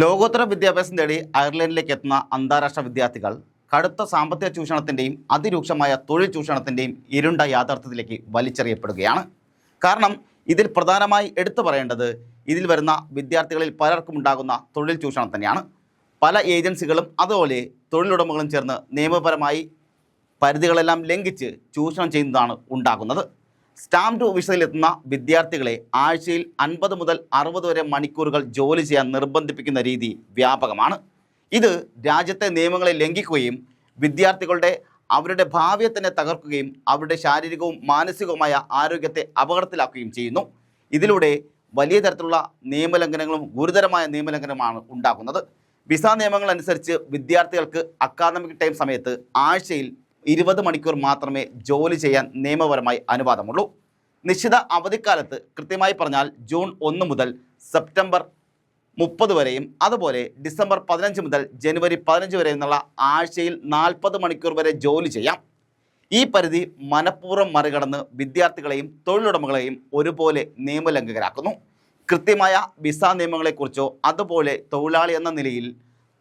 ലോകോത്തര വിദ്യാഭ്യാസം തേടി അയർലൻഡിലേക്ക് എത്തുന്ന അന്താരാഷ്ട്ര വിദ്യാർത്ഥികൾ കടുത്ത സാമ്പത്തിക ചൂഷണത്തിന്റെയും അതിരൂക്ഷമായ തൊഴിൽ ചൂഷണത്തിന്റെയും ഇരുണ്ട യാഥാർത്ഥ്യത്തിലേക്ക് വലിച്ചെറിയപ്പെടുകയാണ്. കാരണം ഇതിൽ പ്രധാനമായി എടുത്തു പറയേണ്ടത് ഇതിൽ വരുന്ന വിദ്യാർത്ഥികളിൽ പലർക്കും ഉണ്ടാകുന്ന തൊഴിൽ ചൂഷണം തന്നെയാണ്. പല ഏജൻസികളും അതുപോലെ തൊഴിലുടമകളും ചേർന്ന് നിയമപരമായി പരിധികളെല്ലാം ലംഘിച്ച് ചൂഷണം ചെയ്യുന്നതാണ് ഉണ്ടാകുന്നത്. സ്റ്റാമ്പ് വിസയിലെത്തുന്ന വിദ്യാർത്ഥികളെ ആഴ്ചയിൽ അൻപത് മുതൽ അറുപത് വരെ മണിക്കൂറുകൾ ജോലി ചെയ്യാൻ നിർബന്ധിപ്പിക്കുന്ന രീതി വ്യാപകമാണ്. ഇത് രാജ്യത്തെ നിയമങ്ങളെ ലംഘിക്കുകയും വിദ്യാർത്ഥികളുടെ അവരുടെ ഭാവിയെ തന്നെ തകർക്കുകയും അവരുടെ ശാരീരികവും മാനസികവുമായ ആരോഗ്യത്തെ അപകടത്തിലാക്കുകയും ചെയ്യുന്നു. ഇതിലൂടെ വലിയ തരത്തിലുള്ള നിയമലംഘനങ്ങളും ഗുരുതരമായ നിയമലംഘനമാണ് ഉണ്ടാക്കുന്നത് വിസ നിയമങ്ങൾ അനുസരിച്ച് വിദ്യാർത്ഥികൾക്ക് അക്കാദമിക് ടൈം സമയത്ത് ആഴ്ചയിൽ ഇരുപത് മണിക്കൂർ മാത്രമേ ജോലി ചെയ്യാൻ നിയമപരമായി അനുവാദമുള്ളൂ. നിശ്ചിത അവധിക്കാലത്ത് കൃത്യമായി പറഞ്ഞാൽ ജൂൺ ഒന്ന് മുതൽ സെപ്റ്റംബർ മുപ്പത് വരെയും അതുപോലെ ഡിസംബർ പതിനഞ്ച് മുതൽ ജനുവരി പതിനഞ്ച് വരെ എന്നുള്ള ആഴ്ചയിൽ നാൽപ്പത് മണിക്കൂർ വരെ ജോലി ചെയ്യാം. ഈ പരിധി മനഃപൂർവം മറികടന്ന് വിദ്യാർത്ഥികളെയും തൊഴിലുടമകളെയും ഒരുപോലെ നിയമലംഘകരാക്കുന്നു. കൃത്യമായ വിസ നിയമങ്ങളെക്കുറിച്ചോ അതുപോലെ തൊഴിലാളി എന്ന നിലയിൽ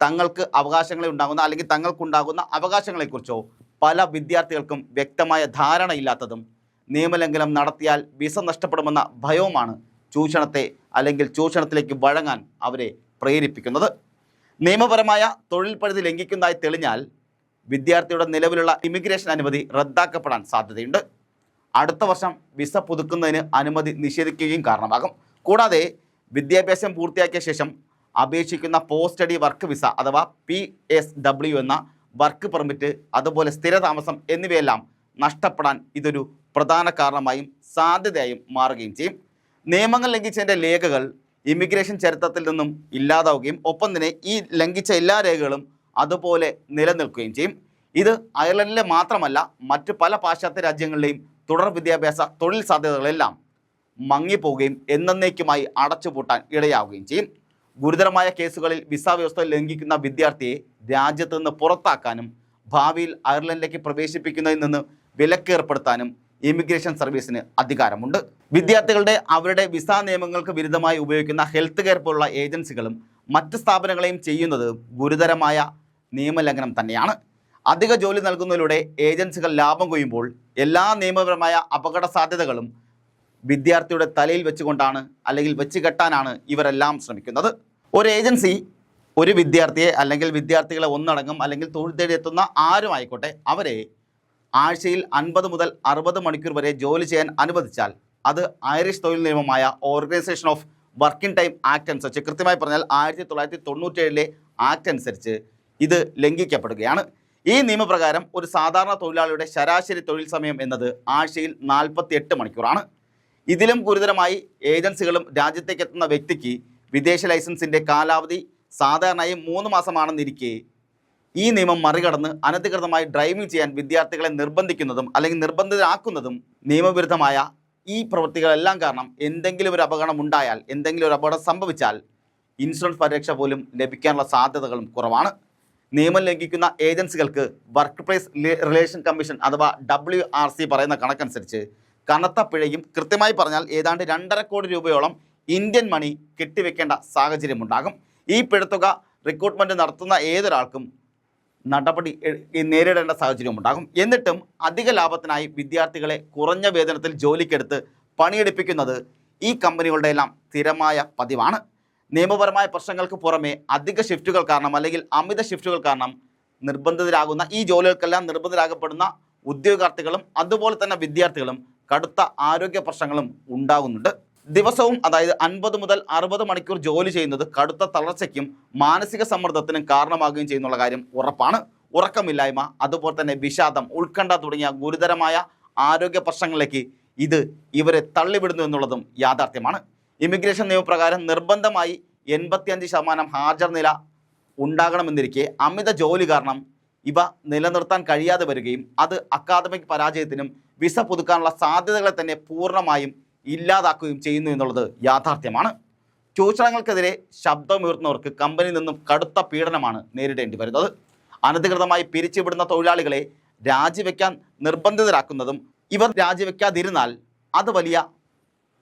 തങ്ങൾക്ക് അവകാശങ്ങളെ ഉണ്ടാകുന്ന അല്ലെങ്കിൽ തങ്ങൾക്കുണ്ടാകുന്ന അവകാശങ്ങളെക്കുറിച്ചോ പല വിദ്യാർത്ഥികൾക്കും വ്യക്തമായ ധാരണയില്ലാത്തതും നിയമലംഘനം നടത്തിയാൽ വിസ നഷ്ടപ്പെടുമെന്ന ഭയവുമാണ് ചൂഷണത്തെ അല്ലെങ്കിൽ ചൂഷണത്തിലേക്ക് വഴങ്ങാൻ അവരെ പ്രേരിപ്പിക്കുന്നത്. നിയമപരമായ തൊഴിൽ പരിധി ലംഘിക്കുന്നതായി തെളിഞ്ഞാൽ വിദ്യാർത്ഥിയുടെ നിലവിലുള്ള ഇമിഗ്രേഷൻ അനുമതി റദ്ദാക്കപ്പെടാൻ സാധ്യതയുണ്ട്. അടുത്ത വർഷം വിസ പുതുക്കുന്നതിന് അനുമതി നിഷേധിക്കുകയും കാരണമാകും. കൂടാതെ വിദ്യാഭ്യാസം പൂർത്തിയാക്കിയ ശേഷം അപേക്ഷിക്കുന്ന പോസ്റ്റ് സ്റ്റഡി വർക്ക് വിസ അഥവാ പി എസ് ഡബ്ല്യു എന്ന വർക്ക് പെർമിറ്റ് അതുപോലെ സ്ഥിരതാമസം എന്നിവയെല്ലാം നഷ്ടപ്പെടാൻ ഇതൊരു പ്രധാന കാരണമായും സാധ്യതയായും മാറുകയും ചെയ്യും. നിയമങ്ങൾ ലംഘിച്ചതിന്റെ രേഖകൾ ഇമിഗ്രേഷൻ ചരിത്രത്തിൽ നിന്നും ഇല്ലാതാവുകയും ഒപ്പം തന്നെ ഈ ലംഘിച്ച എല്ലാ രേഖകളും അതുപോലെ നിലനിൽക്കുകയും ചെയ്യും. ഇത് അയർലൻഡിലെ മാത്രമല്ല മറ്റ് പല പാശ്ചാത്യ രാജ്യങ്ങളിലെയും തുടർ വിദ്യാഭ്യാസ തൊഴിൽ സാധ്യതകളെല്ലാം മങ്ങിപ്പോവുകയും എന്നേക്കുമായി അടച്ചുപൂട്ടാൻ ഇടയാവുകയും ചെയ്യും. ഗുരുതരമായ കേസുകളിൽ വിസ വ്യവസ്ഥ ലംഘിക്കുന്ന വിദ്യാർത്ഥിയെ രാജ്യത്ത് നിന്ന് പുറത്താക്കാനും ഭാവിയിൽ അയർലൻഡിലേക്ക് പ്രവേശിപ്പിക്കുന്നതിൽ നിന്ന് വിലക്ക് ഏർപ്പെടുത്താനും ഇമിഗ്രേഷൻ സർവീസിന് അധികാരമുണ്ട്. വിദ്യാർത്ഥികളുടെ അവരുടെ വിസ നിയമങ്ങൾക്ക് വിരുദ്ധമായി ഉപയോഗിക്കുന്ന ഹെൽത്ത് കെയർ പോലുള്ള ഏജൻസികളും മറ്റ് സ്ഥാപനങ്ങളെയും ചെയ്യുന്നത് ഗുരുതരമായ നിയമലംഘനം തന്നെയാണ്. അധിക ജോലി നൽകുന്നതിലൂടെ ഏജൻസികൾ ലാഭം കൊയ്യുമ്പോൾ എല്ലാ നിയമപരമായ അപകട സാധ്യതകളും വിദ്യാർത്ഥിയുടെ തലയിൽ വെച്ചുകൊണ്ടാണ് അല്ലെങ്കിൽ വെച്ച് കെട്ടാനാണ് ഇവരെല്ലാം ശ്രമിക്കുന്നത്. ഒരു ഏജൻസി ഒരു വിദ്യാർത്ഥിയെ അല്ലെങ്കിൽ വിദ്യാർത്ഥികളെ ഒന്നടങ്കം അല്ലെങ്കിൽ തൊഴിൽ തേടി എത്തുന്ന ആരും ആയിക്കോട്ടെ അവരെ ആഴ്ചയിൽ അൻപത് മുതൽ അറുപത് മണിക്കൂർ വരെ ജോലി ചെയ്യാൻ അനുവദിച്ചാൽ അത് ഐറിഷ് തൊഴിൽ നിയമമായ organisation of working time act അനുസരിച്ച് കൃത്യമായി പറഞ്ഞാൽ ആയിരത്തി തൊള്ളായിരത്തി തൊണ്ണൂറ്റേഴിലെ ആക്ട് അനുസരിച്ച് ഇത് ലംഘിക്കപ്പെടുകയാണ്. ഈ നിയമപ്രകാരം ഒരു സാധാരണ തൊഴിലാളിയുടെ ശരാശരി തൊഴിൽ സമയം എന്നത് ആഴ്ചയിൽ നാൽപ്പത്തി മണിക്കൂറാണ്. ഇതിലും ഗുരുതരമായി ഏജൻസികളും രാജ്യത്തേക്ക് എത്തുന്ന വ്യക്തിക്ക് വിദേശ ലൈസൻസിന്റെ കാലാവധി സാധാരണയായി മൂന്ന് മാസമാണെന്നിരിക്കെ ഈ നിയമം മറികടന്ന് അനധികൃതമായി ഡ്രൈവിംഗ് ചെയ്യാൻ വിദ്യാർത്ഥികളെ നിർബന്ധിക്കുന്നതും അല്ലെങ്കിൽ നിർബന്ധിതരാക്കുന്നതും നിയമവിരുദ്ധമായ ഈ പ്രവൃത്തികളെല്ലാം കാരണം എന്തെങ്കിലും ഒരു അപകടം ഉണ്ടായാൽ എന്തെങ്കിലും ഒരു അപകടം സംഭവിച്ചാൽ ഇൻഷുറൻസ് പരിരക്ഷ പോലും ലഭിക്കാനുള്ള സാധ്യതകളും കുറവാണ്. നിയമം ലംഘിക്കുന്ന ഏജൻസികൾക്ക് വർക്ക് പ്ലേസ് റിലേഷൻ കമ്മീഷൻ അഥവാ ഡബ്ല്യു പറയുന്ന കണക്കനുസരിച്ച് കനത്ത പിഴയും കൃത്യമായി പറഞ്ഞാൽ ഏതാണ്ട് രണ്ടര കോടി രൂപയോളം ഇന്ത്യൻ മണി കെട്ടിവെക്കേണ്ട സാഹചര്യമുണ്ടാകും. ഈ പിഴത്തുക റിക്രൂട്ട്മെന്റ് നടത്തുന്ന ഏതൊരാൾക്കും നടപടി നേരിടേണ്ട സാഹചര്യം ഉണ്ടാകും എന്നിട്ടും അധിക ലാഭത്തിനായി വിദ്യാർത്ഥികളെ കുറഞ്ഞ വേതനത്തിൽ ജോലിക്കെടുത്ത് പണിയെടുപ്പിക്കുന്നത് ഈ കമ്പനികളുടെ എല്ലാം സ്ഥിരമായ പതിവാണ്. നിയമപരമായ പ്രശ്നങ്ങൾക്ക് പുറമെ അധിക ഷിഫ്റ്റുകൾ കാരണം അല്ലെങ്കിൽ അമിത ഷിഫ്റ്റുകൾ കാരണം നിർബന്ധിതരാകുന്ന ഈ ജോലികൾക്കെല്ലാം നിർബന്ധിതരാകപ്പെടുന്ന ഉദ്യോഗാർത്ഥികളും അതുപോലെ തന്നെ വിദ്യാർത്ഥികളും കടുത്ത ആരോഗ്യ പ്രശ്നങ്ങളും ഉണ്ടാകുന്നുണ്ട്. ദിവസവും അതായത് അൻപത് മുതൽ അറുപത് മണിക്കൂർ ജോലി ചെയ്യുന്നത് കടുത്ത തളർച്ചയ്ക്കും മാനസിക സമ്മർദ്ദത്തിനും കാരണമാകുകയും ചെയ്യുന്നുള്ള കാര്യം ഉറപ്പാണ്. ഉറക്കമില്ലായ്മ അതുപോലെ തന്നെ വിഷാദം ഉത്കണ്ഠ തുടങ്ങിയ ഗുരുതരമായ ആരോഗ്യ പ്രശ്നങ്ങളിലേക്ക് ഇത് ഇവരെ തള്ളിവിടുന്നു എന്നുള്ളതും യാഥാർത്ഥ്യമാണ്. ഇമിഗ്രേഷൻ നിയമപ്രകാരം നിർബന്ധമായി എൺപത്തിയഞ്ച് ശതമാനം ഹാജർ നില ഉണ്ടാകണമെന്നിരിക്കെ അമിത ജോലി കാരണം ഇവ നിലനിർത്താൻ കഴിയാതെ വരികയും അത് അക്കാദമിക് പരാജയത്തിനും വിസ പുതുക്കാനുള്ള സാധ്യതകളെ തന്നെ പൂർണമായും ഇല്ലാതാക്കുകയും ചെയ്യുന്നു എന്നുള്ളത് യാഥാർത്ഥ്യമാണ്. ചൂഷണങ്ങൾക്കെതിരെ ശബ്ദമുയർത്തുന്നവർക്ക് കമ്പനിയിൽ നിന്നും കടുത്ത പീഡനമാണ് നേരിടേണ്ടി വരുന്നത്. അനധികൃതമായി പിരിച്ചുവിടുന്ന തൊഴിലാളികളെ രാജിവെക്കാൻ നിർബന്ധിതരാക്കുന്നതും ഇവർ രാജിവെക്കാതിരുന്നാൽ അത് വലിയ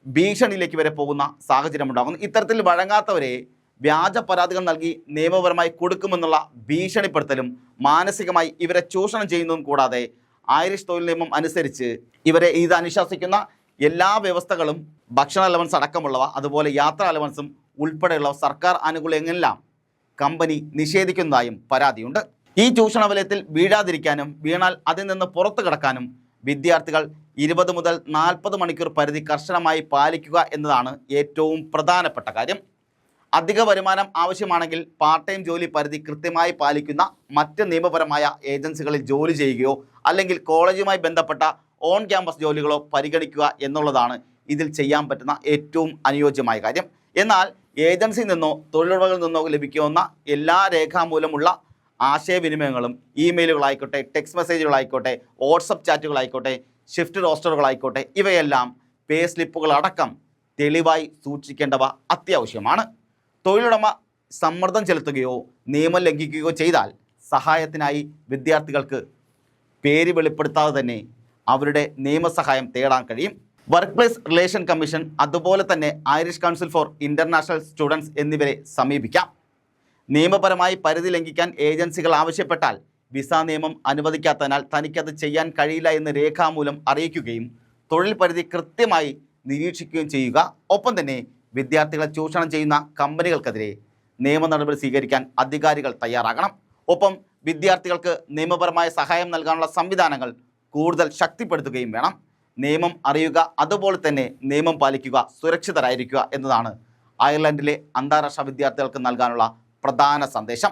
ഭീഷണിയിലേക്ക് വരെ പോകുന്ന സാഹചര്യം ഉണ്ടാകുന്നു ഇത്തരത്തിൽ വഴങ്ങാത്തവരെ വ്യാജ പരാതികൾ നൽകി നിയമപരമായി കൊടുക്കുമെന്നുള്ള ഭീഷണിപ്പെടുത്തലും മാനസികമായി ഇവരെ ചൂഷണം ചെയ്യുന്നതും കൂടാതെ ഐറിഷ് തൊഴിൽ നിയമം അനുസരിച്ച് ഇവരെ ഇത് അനുശാസിക്കുന്ന എല്ലാ വ്യവസ്ഥകളും ഭക്ഷണ അലവൻസ് അടക്കമുള്ളവ അതുപോലെ യാത്രാ അലവൻസും ഉൾപ്പെടെയുള്ള സർക്കാർ ആനുകൂല്യങ്ങളെല്ലാം കമ്പനി നിഷേധിക്കുന്നതായും പരാതിയുണ്ട്. ഈ ചൂഷണ വലയത്തിൽ വീഴാതിരിക്കാനും വീണാൽ അതിൽ നിന്ന് പുറത്തു കടക്കാനും വിദ്യാർത്ഥികൾ ഇരുപത് മുതൽ നാൽപ്പത് മണിക്കൂർ പരിധി കർശനമായി പാലിക്കുക എന്നതാണ് ഏറ്റവും പ്രധാനപ്പെട്ട കാര്യം. അധിക വരുമാനം ആവശ്യമാണെങ്കിൽ പാർട്ട് ടൈം ജോലി പരിധി കൃത്യമായി പാലിക്കുന്ന മറ്റ് നിയമപരമായ ഏജൻസികളിൽ ജോലി ചെയ്യുകയോ അല്ലെങ്കിൽ കോളേജുമായി ബന്ധപ്പെട്ട ഓൺ ക്യാമ്പസ് ജോലികളോ പരിഗണിക്കുക എന്നുള്ളതാണ് ഇതിൽ ചെയ്യാൻ പറ്റുന്ന ഏറ്റവും അനുയോജ്യമായ കാര്യം. എന്നാൽ ഏജൻസിയിൽ നിന്നോ തൊഴിലുടമകളിൽ നിന്നോ ലഭിക്കുന്ന എല്ലാ രേഖാമൂലമുള്ള ആശയവിനിമയങ്ങളും ഇമെയിലുകളായിക്കോട്ടെ ടെക്സ്റ്റ് മെസ്സേജുകളായിക്കോട്ടെ വാട്സപ്പ് ചാറ്റുകളായിക്കോട്ടെ ഷിഫ്റ്റ് റോസ്റ്ററുകളായിക്കോട്ടെ ഇവയെല്ലാം പേ സ്ലിപ്പുകളടക്കം തെളിവായി സൂക്ഷിക്കേണ്ടവ അത്യാവശ്യമാണ്. തൊഴിലുടമ സമ്മർദ്ദം ചെലുത്തുകയോ നിയമം ലംഘിക്കുകയോ ചെയ്താൽ സഹായത്തിനായി വിദ്യാർത്ഥികൾക്ക് പേര് വെളിപ്പെടുത്താതെ തന്നെ അവരുടെ നിയമസഹായം തേടാൻ കഴിയും. വർക്ക് പ്ലേസ് റിലേഷൻ കമ്മീഷൻ അതുപോലെ തന്നെ Irish council for international students എന്നിവരെ സമീപിക്കാം. നിയമപരമായി പരിധി ലംഘിക്കാൻ ഏജൻസികൾ ആവശ്യപ്പെട്ടാൽ വിസ നിയമം അനുവദിക്കാത്തതിനാൽ തനിക്കത് ചെയ്യാൻ കഴിയില്ല എന്ന് രേഖാമൂലം അറിയിക്കുകയും തൊഴിൽ പരിധി കൃത്യമായി നിരീക്ഷിക്കുകയും ചെയ്യുക. ഒപ്പം തന്നെ വിദ്യാർത്ഥികളെ ചൂഷണം ചെയ്യുന്ന കമ്പനികൾക്കെതിരെ നിയമ നടപടി സ്വീകരിക്കാൻ അധികാരികൾ തയ്യാറാകണം. ഒപ്പം വിദ്യാർത്ഥികൾക്ക് നിയമപരമായ സഹായം നൽകാനുള്ള സംവിധാനങ്ങൾ കൂടുതൽ ശക്തിപ്പെടുത്തുകയും വേണം. നിയമം അറിയുക അതുപോലെ തന്നെ നിയമം പാലിക്കുക സുരക്ഷിതരായിരിക്കുക എന്നതാണ് അയർലൻഡിലെ അന്താരാഷ്ട്ര വിദ്യാർത്ഥികൾക്ക് നൽകാനുള്ള പ്രധാന സന്ദേശം.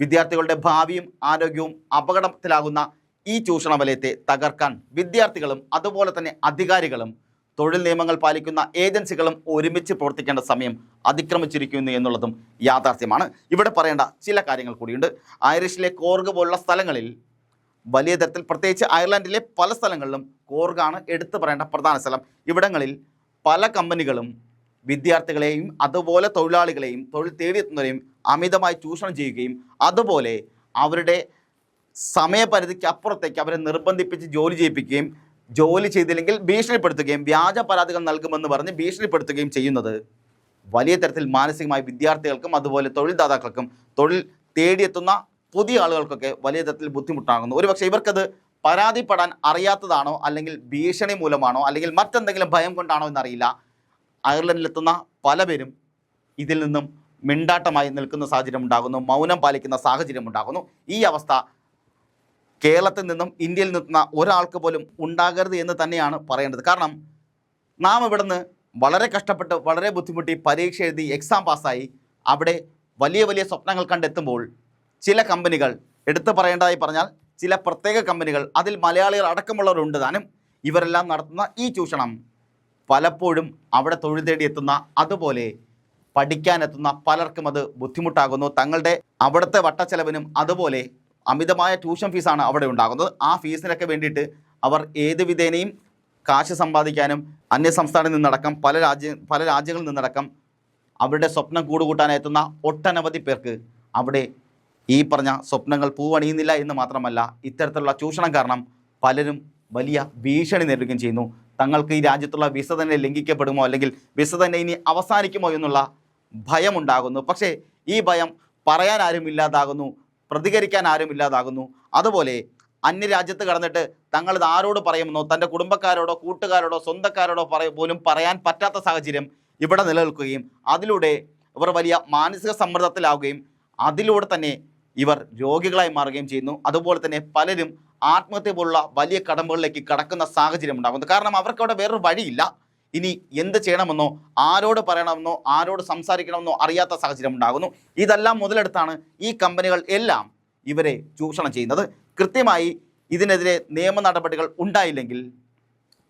വിദ്യാർത്ഥികളുടെ ഭാവിയും ആരോഗ്യവും അപകടത്തിലാകുന്ന ഈ ചൂഷണ വലയത്തെ തകർക്കാൻ വിദ്യാർത്ഥികളും അതുപോലെ തന്നെ അധികാരികളും തൊഴിൽ നിയമങ്ങൾ പാലിക്കുന്ന ഏജൻസികളും ഒരുമിച്ച് പ്രവർത്തിക്കേണ്ട സമയം അതിക്രമിച്ചിരിക്കുന്നു എന്നുള്ളതും യാഥാർത്ഥ്യമാണ്. ഇവിടെ പറയേണ്ട ചില കാര്യങ്ങൾ കൂടിയുണ്ട്. ഐറിഷിലെ കോർഗ് പോലുള്ള സ്ഥലങ്ങളിൽ വലിയ തരത്തിൽ പ്രത്യേകിച്ച് അയർലൻഡിലെ പല സ്ഥലങ്ങളിലും കോർഗാണ് എടുത്തു പറയേണ്ട പ്രധാന സ്ഥലം. ഇവിടങ്ങളിൽ പല കമ്പനികളും വിദ്യാർത്ഥികളെയും അതുപോലെ തൊഴിലാളികളെയും തൊഴിൽ തേടിയെത്തുന്നവരെയും അമിതമായി ചൂഷണം ചെയ്യുകയും അതുപോലെ അവരുടെ സമയപരിധിക്ക് അപ്പുറത്തേക്ക് അവരെ നിർബന്ധിപ്പിച്ച് ജോലി ചെയ്യിപ്പിക്കുകയും ജോലി ചെയ്തില്ലെങ്കിൽ ഭീഷണിപ്പെടുത്തുകയും വ്യാജ പരാതികൾ നൽകുമെന്ന് പറഞ്ഞ് ഭീഷണിപ്പെടുത്തുകയും ചെയ്യുന്നത് വലിയ തരത്തിൽ മാനസികമായി വിദ്യാർത്ഥികൾക്കും അതുപോലെ തൊഴിൽദാതാക്കൾക്കും തൊഴിൽ തേടിയെത്തുന്ന പുതിയ ആളുകൾക്കൊക്കെ വലിയ തരത്തിൽ ബുദ്ധിമുട്ടാകുന്നു. ഒരുപക്ഷെ ഇവർക്കത് പരാതിപ്പെടാൻ അറിയാത്തതാണോ? അല്ലെങ്കിൽ ഭീഷണി മൂലമാണോ? അല്ലെങ്കിൽ മറ്റെന്തെങ്കിലും ഭയം കൊണ്ടാണോ എന്നറിയില്ല. അയർലൻഡിലെത്തുന്ന പലപേരും ഇതിൽ നിന്നും മിണ്ടാട്ടമായി നിൽക്കുന്ന സാഹചര്യം ഉണ്ടാകുന്നു. മൗനം പാലിക്കുന്ന സാഹചര്യം ഉണ്ടാകുന്നു. ഈ അവസ്ഥ കേരളത്തിൽ നിന്നും ഇന്ത്യയിൽ നിൽക്കുന്ന ഒരാൾക്ക് പോലും ഉണ്ടാകരുത് എന്ന് തന്നെയാണ് പറയേണ്ടത്. കാരണം നാം ഇവിടുന്ന് വളരെ കഷ്ടപ്പെട്ട് വളരെ ബുദ്ധിമുട്ടി പരീക്ഷ എഴുതി എക്സാം പാസ്സായി അവിടെ വലിയ വലിയ സ്വപ്നങ്ങൾ കണ്ടെത്തുമ്പോൾ ചില കമ്പനികൾ എടുത്തു പറയേണ്ടതായി പറഞ്ഞാൽ ചില പ്രത്യേക കമ്പനികൾ അതിൽ മലയാളികൾ അടക്കമുള്ളവരുണ്ട്. താനും ഇവരെല്ലാം നടത്തുന്ന ഈ ചൂഷണം പലപ്പോഴും അവിടെ തൊഴിൽ തേടി എത്തുന്ന അതുപോലെ പഠിക്കാനെത്തുന്ന പലർക്കും അത് ബുദ്ധിമുട്ടാകുന്നു. തങ്ങളുടെ അവിടുത്തെ വട്ടച്ചെലവിനും അതുപോലെ അമിതമായ ട്യൂഷൻ ഫീസാണ് അവിടെ ഉണ്ടാകുന്നത്. ആ ഫീസിനൊക്കെ വേണ്ടിയിട്ട് അവർ ഏത് വിധേനയും കാശ് സമ്പാദിക്കാനും അന്യ സംസ്ഥാനങ്ങളിൽ നിന്നടക്കം പല രാജ്യ പല രാജ്യങ്ങളിൽ നിന്നടക്കം അവരുടെ സ്വപ്നം കൂടുകൂട്ടാനെത്തുന്ന ഒട്ടനവധി പേർക്ക് അവിടെ ഈ പറഞ്ഞ സ്വപ്നങ്ങൾ പൂവണിയുന്നില്ല എന്ന് മാത്രമല്ല ഇത്തരത്തിലുള്ള ചൂഷണം കാരണം പലരും വലിയ ഭീഷണി നേരിടുകയും ചെയ്യുന്നു. തങ്ങൾക്ക് ഈ രാജ്യത്തുള്ള വിസ തന്നെ ലംഘിക്കപ്പെടുമോ അല്ലെങ്കിൽ വിസ തന്നെ ഇനി അവസാനിക്കുമോ എന്നുള്ള ഭയമുണ്ടാകുന്നു. പക്ഷേ ഈ ഭയം പറയാൻ ആരും ഇല്ലാതാകുന്നു പ്രതികരിക്കാൻ ആരും ഇല്ലാതാകുന്നു. അതുപോലെ അന്യരാജ്യത്ത് കടന്നിട്ട് തങ്ങളിത് ആരോട് പറയുമെന്നോ തന്റെ കുടുംബക്കാരോടോ കൂട്ടുകാരോടോ സ്വന്തക്കാരോടോ പറയ പോലും പറയാൻ പറ്റാത്ത സാഹചര്യം ഇവിടെ നിലനിൽക്കുകയും അതിലൂടെ ഇവർ വലിയ മാനസിക സമ്മർദ്ദത്തിലാവുകയും അതിലൂടെ തന്നെ ഇവർ രോഗികളായി മാറുകയും ചെയ്യുന്നു. അതുപോലെ തന്നെ പലരും ആത്മഹത്യ പോലുള്ള വലിയ കടമ്പകളിലേക്ക് കടക്കുന്ന സാഹചര്യം ഉണ്ടാകുന്നു. കാരണം അവർക്ക് അവിടെ വേറൊരു വഴിയില്ല. ഇനി എന്ത് ചെയ്യണമെന്നോ ആരോട് പറയണമെന്നോ ആരോട് സംസാരിക്കണമെന്നോ അറിയാത്ത സാഹചര്യം ഉണ്ടാകുന്നു. ഇതെല്ലാം മുതലെടുത്താണ് ഈ കമ്പനികൾ എല്ലാം ഇവരെ ചൂഷണം ചെയ്യുന്നത്. കൃത്യമായി ഇതിനെതിരെ നിയമ നടപടികൾ ഉണ്ടായില്ലെങ്കിൽ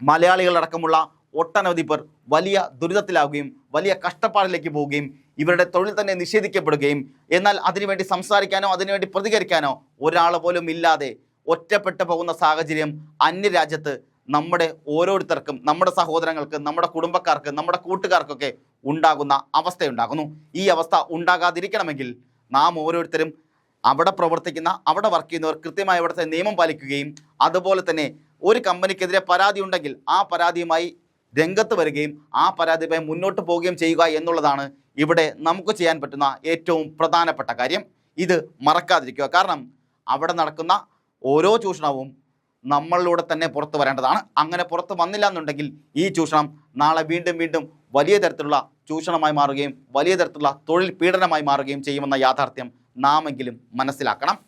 മലയാളികളടക്കമുള്ള ഒട്ടനവധി പേർ വലിയ ദുരിതത്തിലാവുകയും വലിയ കഷ്ടപ്പാടിലേക്ക് പോവുകയും ഇവരുടെ തൊഴിൽ തന്നെ നിഷേധിക്കപ്പെടുകയും എന്നാൽ അതിനുവേണ്ടി സംസാരിക്കാനോ അതിനുവേണ്ടി പ്രതികരിക്കാനോ ഒരാൾ പോലും ഇല്ലാതെ ഒറ്റപ്പെട്ടു പോകുന്ന സാഹചര്യം അന്യരാജ്യത്ത് നമ്മുടെ ഓരോരുത്തർക്കും നമ്മുടെ സഹോദരങ്ങൾക്ക് നമ്മുടെ കുടുംബക്കാർക്ക് നമ്മുടെ കൂട്ടുകാർക്കൊക്കെ ഉണ്ടാകുന്ന അവസ്ഥയുണ്ടാകുന്നു. ഈ അവസ്ഥ ഉണ്ടാകാതിരിക്കണമെങ്കിൽ നാം ഓരോരുത്തരും അവിടെ പ്രവർത്തിക്കുന്ന അവിടെ വർക്ക് ചെയ്യുന്നവർ കൃത്യമായി അവിടുത്തെ നിയമം പാലിക്കുകയും അതുപോലെ തന്നെ ഒരു കമ്പനിക്കെതിരെ പരാതി ഉണ്ടെങ്കിൽ ആ പരാതിയുമായി രംഗത്ത് വരികയും ആ പരാതിയുമായി മുന്നോട്ട് പോവുകയും ചെയ്യുക എന്നുള്ളതാണ് ഇവിടെ നമുക്ക് ചെയ്യാൻ പറ്റുന്ന ഏറ്റവും പ്രധാനപ്പെട്ട കാര്യം. ഇത് മറക്കാതിരിക്കുക. കാരണം അവിടെ നടക്കുന്ന ഓരോ ചൂഷണവും നമ്മളിലൂടെ തന്നെ പുറത്തു വരേണ്ടതാണ്. അങ്ങനെ പുറത്ത് വന്നില്ല എന്നുണ്ടെങ്കിൽ ഈ ചൂഷണം നാളെ വീണ്ടും വീണ്ടും വലിയ തരത്തിലുള്ള ചൂഷണമായി മാറുകയും വലിയ തരത്തിലുള്ള തൊഴിൽ പീഡനമായി മാറുകയും ചെയ്യുമെന്ന യാഥാർത്ഥ്യം നാമെങ്കിലും മനസ്സിലാക്കണം.